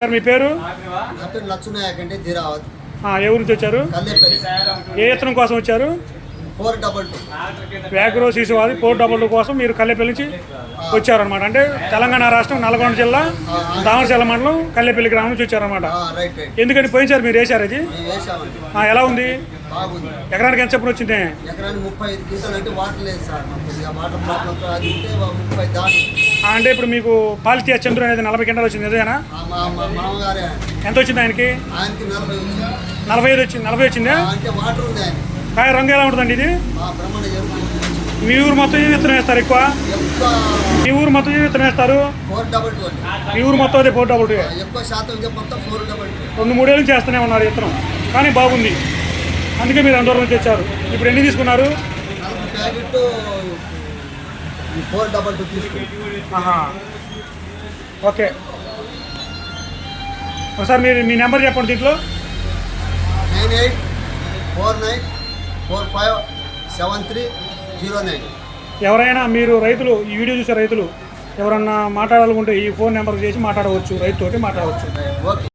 Sir మీ పేరు? నా పేరు లక్ష్మీనాయక్ అంటే ధీరావత్ ఆ, ఏ ఊరు నుంచి వచ్చారు? కల్లేపల్లి. ఏ ఇత్తనం కోసం వచ్చారు? Four double two. వ్యాగ్రో శిశువాది పోర్ డబుల్ కోసం మీరు కల్లెపల్లి నుంచి వచ్చారనమాట అంటే తెలంగాణ రాష్ట్రం నల్గొండ జిల్లా దామరశీల మండలం కల్లెపల్లి గ్రామం నుంచి వచ్చారనమాట రైట్ రైట్. ఎందుకని పోయించారు మీరు వేశారు అది? మేము వేసామండి ఆ, ఎలా ఉంది? బాగుంది. ఎకరానికి ఎంత చెప్పిన వచ్చింది? ఎకరానికి ముప్పై ఐదు క్వింటల్ అంటే వాటర్ లేదు సార్ మాకు. కొద్దిగా వాటర్ ప్రాబ్లంతో అది ఉంటే ఒక ముప్పై దాటి అంటే ఇప్పుడు మీకు పాలితీయ చంద్రుడు అనేది నలభై కింటాలు వచ్చింది నిజమేనా? ఎంత వచ్చింది ఆయనకి? నలభై ఐదు వచ్చింది నలభై వచ్చిందా? కాయ రంగు ఎలా ఉంటుందండి ఇది? మా ఊరు మొత్తం ఏ విత్తనం వేస్తారు ఎక్కువ? మీ ఊరు మొత్తం ఏ విత్తనం వేస్తారు? మీ ఊరు మొత్తం అదే ఫోర్ డబల్ టూ రెండు మూడేళ్ళు చేస్తూనే ఉన్నారు విత్తనం. కానీ బాగుంది. అందుకే మీరు అందరం నుంచి వచ్చారు ఇప్పుడు ఎన్ని తీసుకున్నారు? ప్యాకెట్ ఫోర్ డబల్ టూ తీసుకుంది ఆహా. ఓకే. ఒకసారి మీరు మీ నెంబర్ చెప్పండి దీంట్లో. Nine eight four nine four five seven three zero nine. ఎవరైనా మీరు రైతులు ఈ వీడియో చూసే రైతులు ఎవరన్నా మాట్లాడాలనుకుంటే ఈ ఫోన్ నెంబర్ చేసి మాట్లాడవచ్చు రైతుతోటి మాట్లాడవచ్చు. ఓకే.